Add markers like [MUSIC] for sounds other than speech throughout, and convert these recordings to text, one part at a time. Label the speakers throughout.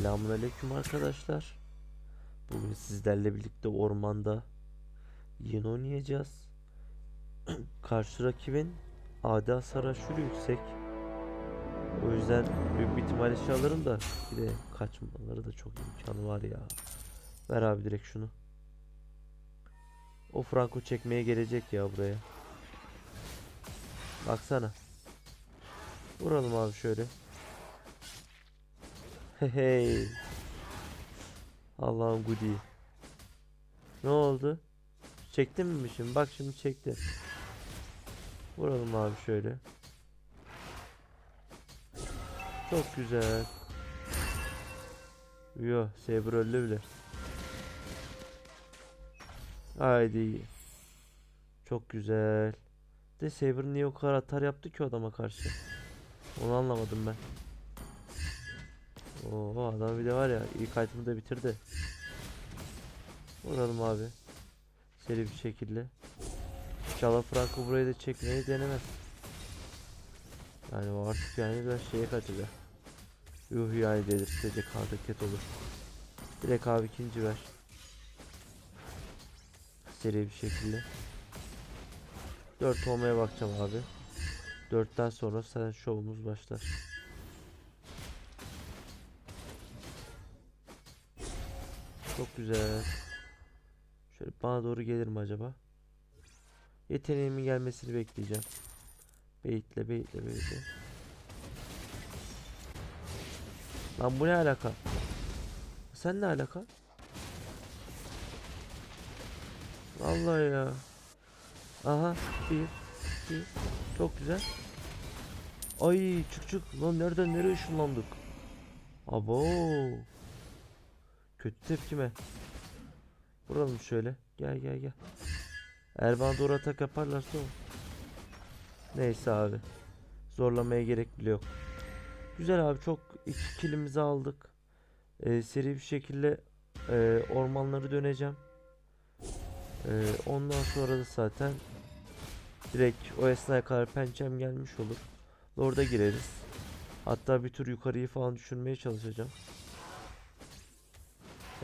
Speaker 1: Selamünaleyküm arkadaşlar. Bugün sizlerle birlikte ormanda yine oynayacağız. [CLEARS THROAT] Karşı rakibin AD hasar aşırı yüksek. O yüzden büyük bir ihtimalle şey alırım da bir de kaçmaları da çok imkanı var ya. Ver abi direkt şunu. O Franco çekmeye gelecek ya buraya. Baksana. Vuralım abi şöyle. Hey. Allah'ım goodie. Ne oldu? Çektin mi şimdi? Bak şimdi çekti. Vuralım abi şöyle. Çok güzel. Yo, Saber öldü bile. Haydi. Çok güzel. De Saber niye o kadar atar yaptı ki adama karşı? Onu anlamadım ben. Oo adam bir de var ya ilk item'ı da bitirdi. Vuralım abi. Seri bir şekilde. İnşallah Franco burayı da çekmeyi denemez. Yani artık yani biraz şeye kaçacak. Yuh yani delirtecek hareket olur. Direkt abi ikinci ver. Seri bir şekilde. 4 olmaya bakacağım abi. 4'ten sonra sen şovumuz başlar. Çok güzel. Şöyle bana doğru gelir mi acaba? Yeteneğimin gelmesini bekleyeceğim. Beyitle beyitle beyitle. Lan bu ne alaka? Sen ne alaka? Vallahi ya. Aha bir, bir. Çok güzel. Ay çık çık. Lan nereden nereye ışınlandık? Abo. Kötü tepkime. Vuralım şöyle. Gel gel gel. Eğer bana doğru atak yaparlarsa o. Neyse abi. Zorlamaya gerek bile yok. Güzel abi çok iki kilimizi aldık. Ee, seri bir şekilde e, ormanları döneceğim. Ee, ondan sonra da zaten direkt o esnaya kadar pençem gelmiş olur. Orada gireriz. Hatta bir tur yukarıyı falan düşürmeye çalışacağım.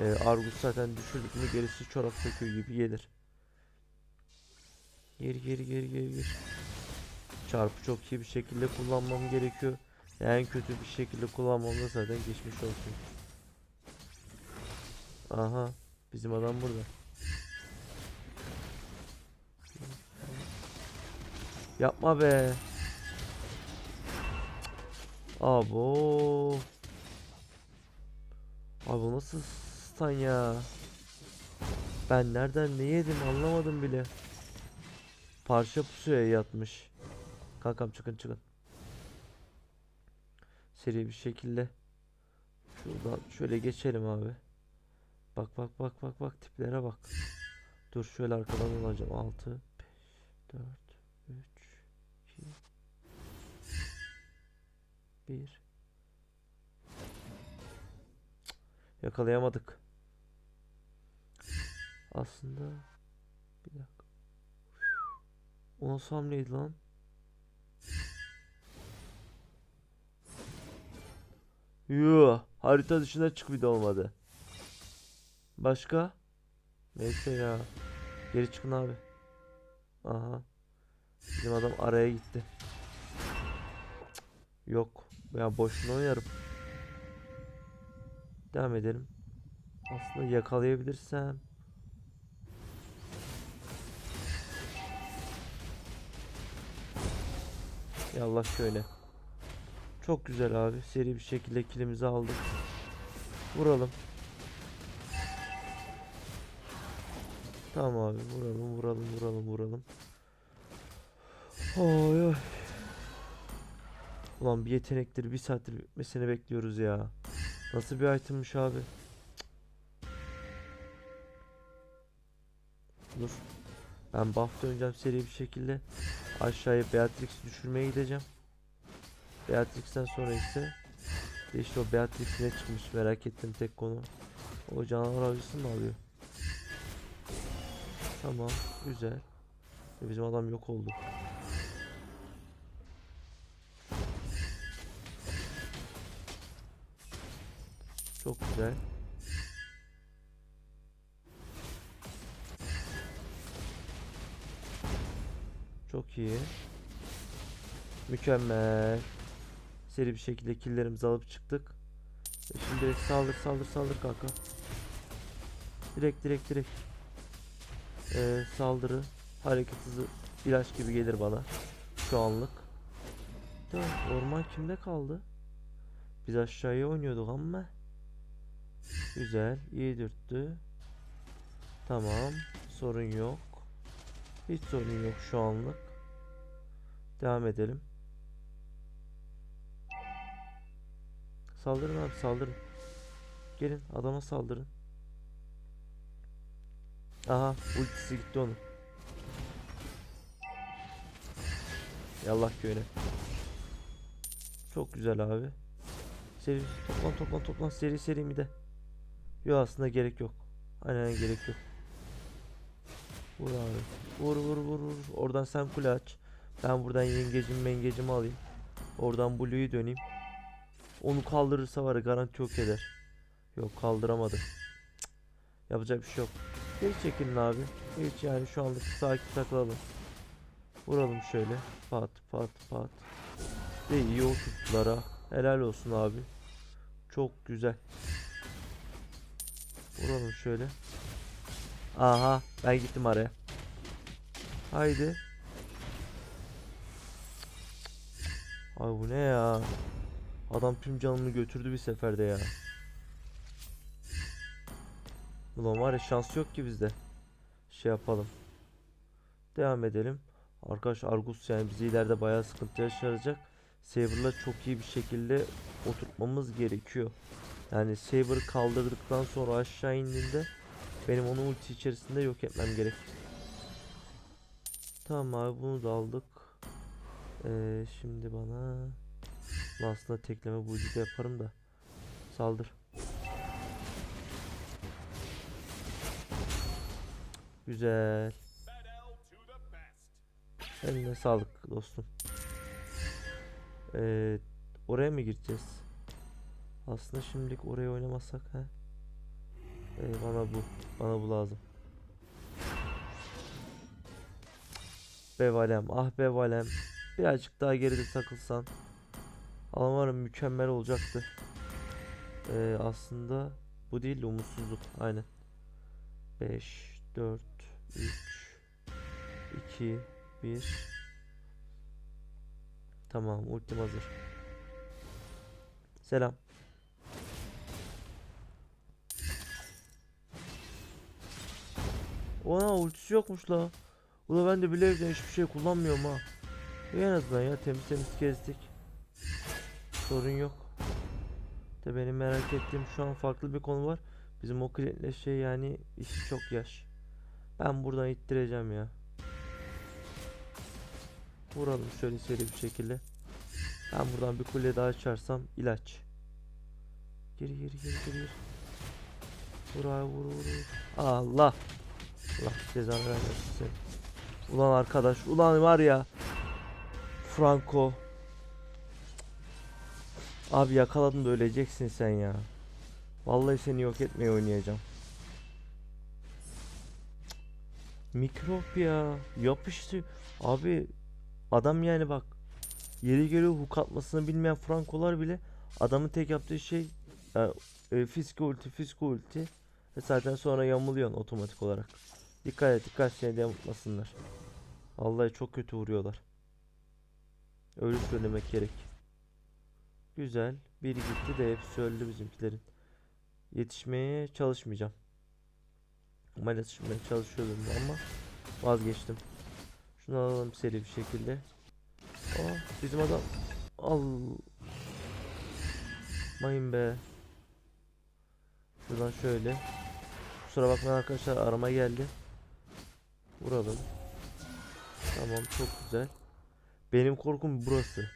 Speaker 1: Ee, Argus zaten düşürdük mü gerisi çorap söküğü gibi gelir. Geri geri geri geri geri. Çarpı çok iyi bir şekilde kullanmam gerekiyor. En kötü bir şekilde kullanmam da zaten geçmiş olsun. Aha bizim adam burada. Yapma be. Abo. Abi nasıl stun ya? Ben nereden ne yedim anlamadım bile. Parça pusuya yatmış. Kankam çıkın çıkın. Seri bir şekilde. Şuradan şöyle geçelim abi. Bak bak bak bak bak tiplere bak. Dur şöyle arkadan olacağım. 6 5 4 3 2 1 Yakalayamadık. Aslında bir dakika. O nasıl hamleydi lan? Yuh, harita dışına çık bir de olmadı. Başka? Neyse ya. Geri çıkın abi. Aha. Bizim adam araya gitti. Yok. Ya boşuna oynarım. Devam edelim. Aslında yakalayabilirsem. Yallah şöyle. Çok güzel abi. Seri bir şekilde kilimizi aldık. Vuralım. Tamam abi vuralım vuralım vuralım vuralım. Oy oy. Ulan bir yetenektir bir saattir bitmesini bekliyoruz ya. Nasıl bir itemmiş abi? Dur. Ben buff döneceğim seri bir şekilde. Aşağıya Beatrix'i düşürmeye gideceğim. Beatrix'ten sonra ise işte o Beatrix ne çıkmış merak ettim tek konu. O canavar avcısı mı alıyor? Tamam güzel. E, Bizim adam yok oldu. Çok güzel. Çok iyi. Mükemmel. Seri bir şekilde killlerimizi alıp çıktık. E Şimdi saldır saldır saldır kanka. Direkt direkt direkt. Ee, saldırı. Hareket hızı ilaç gibi gelir bana. Şu anlık. Da orman kimde kaldı? Biz aşağıya oynuyorduk ama. Güzel. iyi dürttü. Tamam. Sorun yok. Hiç sorun yok şu anlık. Devam edelim. Saldırın abi saldırın. Gelin adama saldırın. Aha ultisi gitti onun. Yallah köyüne. Çok güzel abi. Seri toplan toplan toplan seri seri mi de. Yok aslında gerek yok. Aynen gerek yok. Vur abi. Vur vur vur vur. Oradan sen kule aç. Ben buradan yengecim mengecimi alayım. Oradan Blue'yu döneyim. Onu kaldırırsa var garanti yok eder. Yok kaldıramadı. Yapacak bir şey yok. Geri çekilin abi. Hiç yani şu anlık sakin takılalım. Vuralım şöyle. Pat pat pat. De iyi oturttular ha. Helal olsun abi. Çok güzel. Vuralım şöyle. Aha ben gittim araya. Haydi. Ay bu ne ya? Adam tüm canını götürdü bir seferde ya. Ulan var ya şans yok ki bizde. Şey yapalım. Devam edelim. Arkadaş Argus yani bizi ileride bayağı sıkıntı yaşaracak. Saber'la çok iyi bir şekilde oturtmamız gerekiyor. Yani Saber'ı kaldırdıktan sonra aşağı indiğinde benim onu ulti içerisinde yok etmem gerek. Tamam abi bunu da aldık. Ee, şimdi bana aslında tekleme bu de yaparım da saldır. Güzel. Eline sağlık dostum. Ee, oraya mı gireceğiz? Aslında şimdilik oraya oynamasak ha. Ee, bana bu, bana bu lazım. Bevalem, ah bevalem. Birazcık daha geride takılsan. Umarım mükemmel olacaktı. Ee, aslında bu değil de umutsuzluk. Aynen. 5, 4, 3, 2, 1. Tamam ultim hazır. Selam. Ona ultisi yokmuş la. Ula ben de bile evden hiçbir şey kullanmıyorum ha. En azından ya temiz temiz kestik. Sorun yok. De benim merak ettiğim şu an farklı bir konu var. Bizim o klientle şey yani işi çok yaş. Ben buradan ittireceğim ya. Vuralım şöyle seri bir şekilde. Ben buradan bir kule daha açarsam ilaç. Geri geri geri. geri. Vur abi vur vur vur. Allah. Allah cezanı vermesin. Ulan arkadaş ulan var ya. Franco. Abi yakaladın da öleceksin sen ya. Vallahi seni yok etmeye oynayacağım. Mikrop ya. Yapıştı. Abi adam yani bak. Yeri geliyor hook atmasını bilmeyen Frankolar bile adamın tek yaptığı şey e, e, fiske ulti fiske ulti ve zaten sonra yamuluyorsun otomatik olarak. Dikkat et dikkat seni de yamultmasınlar. Vallahi çok kötü vuruyorlar. Öyle söylemek gerek. Güzel. Biri gitti de hepsi öldü bizimkilerin. Yetişmeye çalışmayacağım. Ama yetişmeye çalışıyordum ama vazgeçtim. Şunu alalım seri bir şekilde. Aa bizim adam. Al. Mayın be. Şuradan şöyle. Kusura bakmayın arkadaşlar arama geldi. Vuralım. Tamam çok güzel. Benim korkum burası.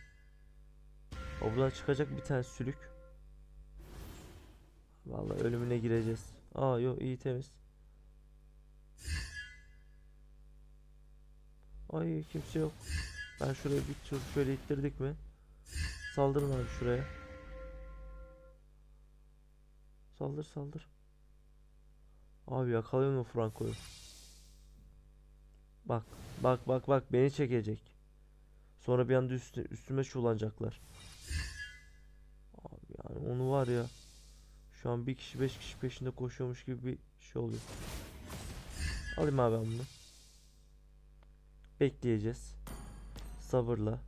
Speaker 1: O buradan çıkacak bir tane sülük. Vallahi ölümüne gireceğiz. Aa yok iyi temiz. Ay kimse yok. Ben şuraya bir tur şöyle ittirdik mi? Saldırın abi şuraya. Saldır saldır. Abi yakalıyor mu Franco'yu? Bak bak bak bak beni çekecek. Sonra bir anda üstü, üstüme çullanacaklar. Abi yani onu var ya. Şu an bir kişi beş kişi peşinde koşuyormuş gibi bir şey oluyor. Alayım abi ben bunu. Bekleyeceğiz. Sabırla.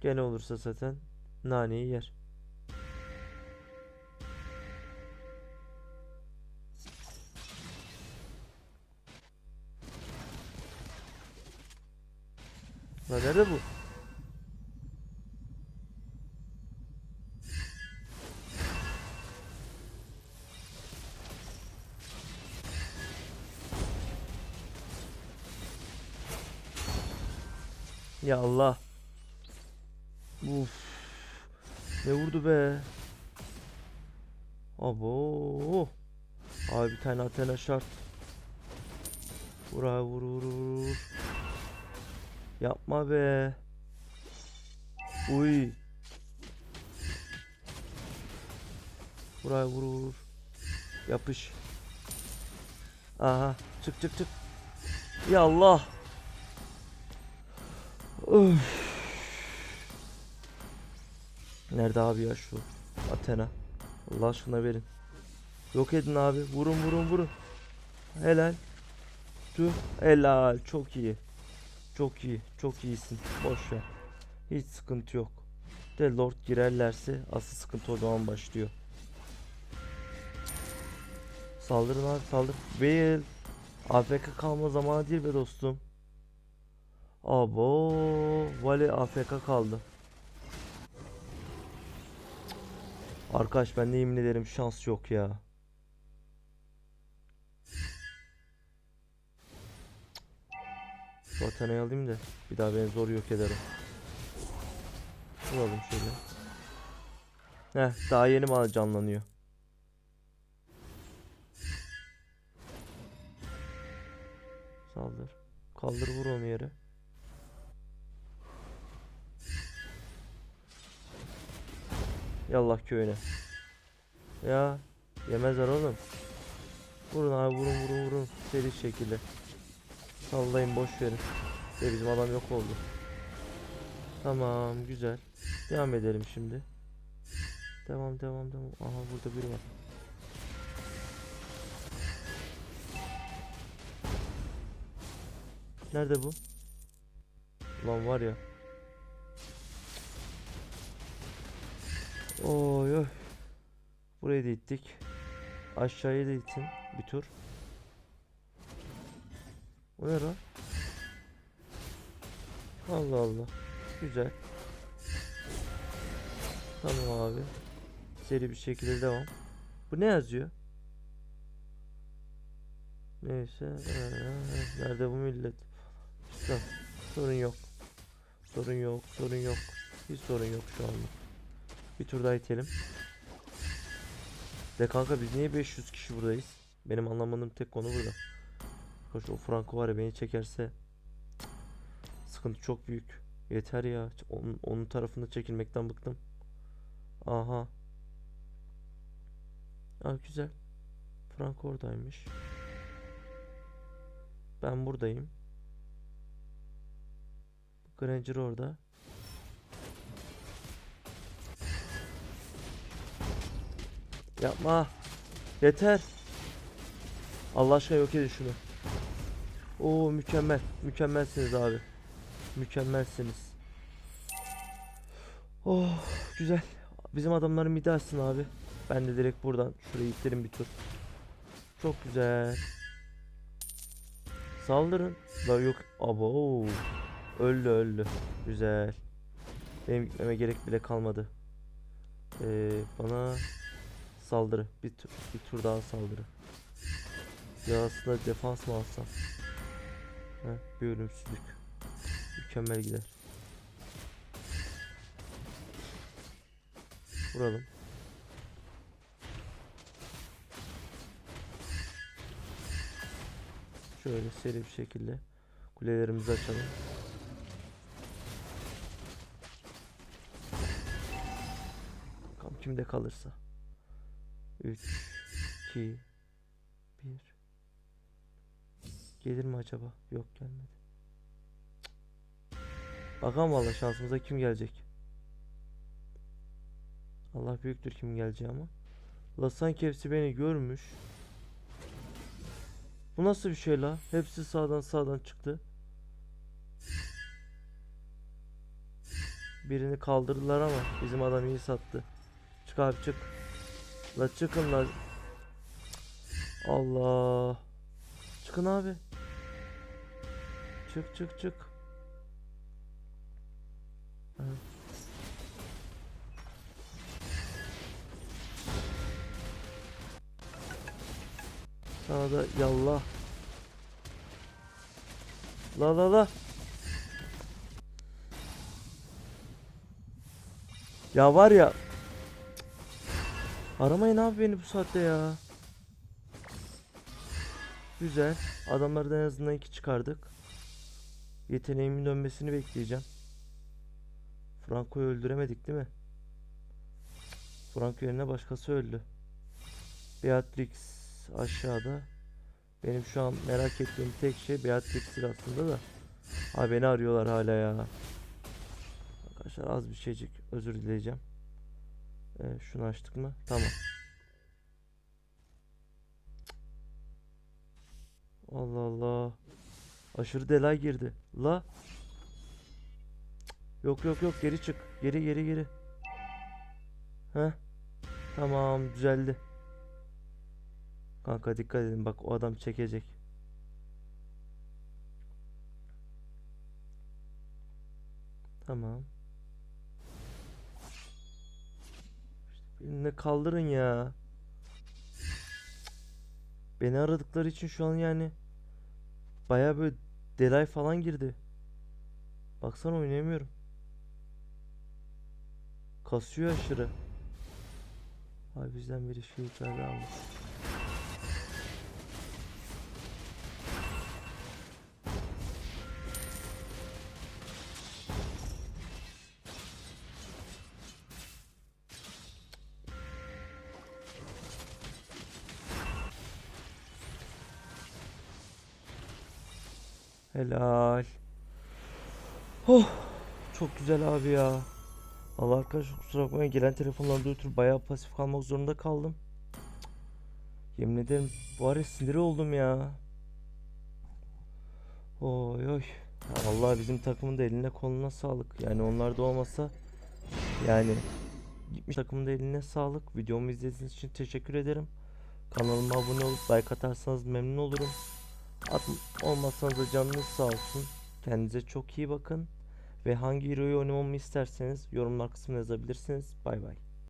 Speaker 1: Gene olursa zaten naneyi yer. Lan nerede bu? Ya Allah. Uf. Ne vurdu be? Abo. Abi bir tane Athena şart. Vur abi vur vur vur. Yapma be. Uy. Vur abi vur vur. Yapış. Aha. Çık çık çık. Ya Allah. Nerede abi ya şu Athena? Allah aşkına verin. Yok edin abi. Vurun vurun vurun. Helal. Tüh. Helal. Çok iyi. Çok iyi. Çok iyisin. Boş ver. Hiç sıkıntı yok. De Lord girerlerse asıl sıkıntı o zaman başlıyor. Saldırın abi saldır. Bale. AFK kalma zamanı değil be dostum. Abo. Vale AFK kaldı. Arkadaş ben de yemin ederim şans yok ya. Şu Athena'yı alayım da bir daha beni zor yok ederim. Vuralım şöyle. Heh daha yeni bana canlanıyor. Saldır. Kaldır vur onu yere. Yallah köyüne. Ya yemezler oğlum. Vurun abi vurun vurun vurun. Seri şekilde. Sallayın boş verin. Ve bizim adam yok oldu. Tamam güzel. Devam edelim şimdi. Devam devam devam. Aha burada biri var. Nerede bu? Lan var ya. Oy oy. Burayı da ittik. Aşağıya da itin bir tur. O ne lan? Allah Allah. Güzel. Tamam abi. Seri bir şekilde devam. Bu ne yazıyor? Neyse. Nerede bu millet? Tamam. Sorun yok. Sorun yok. Sorun yok. Hiç sorun yok şu anda. Bir tur daha itelim. De kanka biz niye 500 kişi buradayız? Benim anlamadığım tek konu burada. Koş o Franco var ya beni çekerse sıkıntı çok büyük. Yeter ya. Onun, onun tarafında çekilmekten bıktım. Aha. Aa güzel. Franco oradaymış. Ben buradayım. Granger orada. Yapma. Yeter. Allah aşkına yok edin şunu. Oo mükemmel. Mükemmelsiniz abi. Mükemmelsiniz. Oh güzel. Bizim adamların midi açsın abi. Ben de direkt buradan şurayı ittirim bir tur. Çok güzel. Saldırın. La yok. Abo. Öldü öldü. Güzel. Benim gitmeme gerek bile kalmadı. Ee, bana saldırı. Bir bir tur daha saldırı. Ya aslında defans mı alsam? Heh, bir ölümsüzlük. Mükemmel gider. Vuralım. Şöyle seri bir şekilde kulelerimizi açalım. Bakalım kimde kalırsa. 3 2 1 Gelir mi acaba? Yok gelmedi. Bakalım valla şansımıza kim gelecek. Allah büyüktür kim geleceği ama. La sanki hepsi beni görmüş. Bu nasıl bir şey la? Hepsi sağdan sağdan çıktı. Birini kaldırdılar ama bizim adam iyi sattı. Çık abi çık. La çıkın la. Allah. Çıkın abi. Çık çık çık. Evet. Sana da yallah. La la la. Ya var ya. Aramayın abi beni bu saatte ya. Güzel. Adamlardan en azından iki çıkardık. Yeteneğimin dönmesini bekleyeceğim. Franco'yu öldüremedik değil mi? Franco yerine başkası öldü. Beatrix aşağıda. Benim şu an merak ettiğim tek şey Beatrix'tir aslında da. Ha beni arıyorlar hala ya. Arkadaşlar az bir şeycik özür dileyeceğim. Ee, şunu açtık mı? Tamam. Allah Allah. Aşırı delay girdi. La. Yok yok yok geri çık. Geri geri geri. Heh. Tamam düzeldi. Kanka dikkat edin bak o adam çekecek. Tamam. İşte birini kaldırın ya. Beni aradıkları için şu an yani baya böyle delay falan girdi. Baksana oynayamıyorum. Kasıyor aşırı. Abi bizden biri şey yukarıda almış. Çok güzel abi ya. Allah arkadaşlar kusura bakmayın gelen telefonlardan ötürü bayağı pasif kalmak zorunda kaldım. Yemin ederim bu ara sinir oldum ya. Oy oy. Ya Vallahi bizim takımın da eline koluna sağlık. Yani onlar da olmasa yani gitmiş takımın da eline sağlık. Videomu izlediğiniz için teşekkür ederim. Kanalıma abone olup like atarsanız memnun olurum. At olmazsanız da canınız sağ olsun. Kendinize çok iyi bakın. Ve hangi hero'yu oynamamı isterseniz yorumlar kısmına yazabilirsiniz. Bay bay.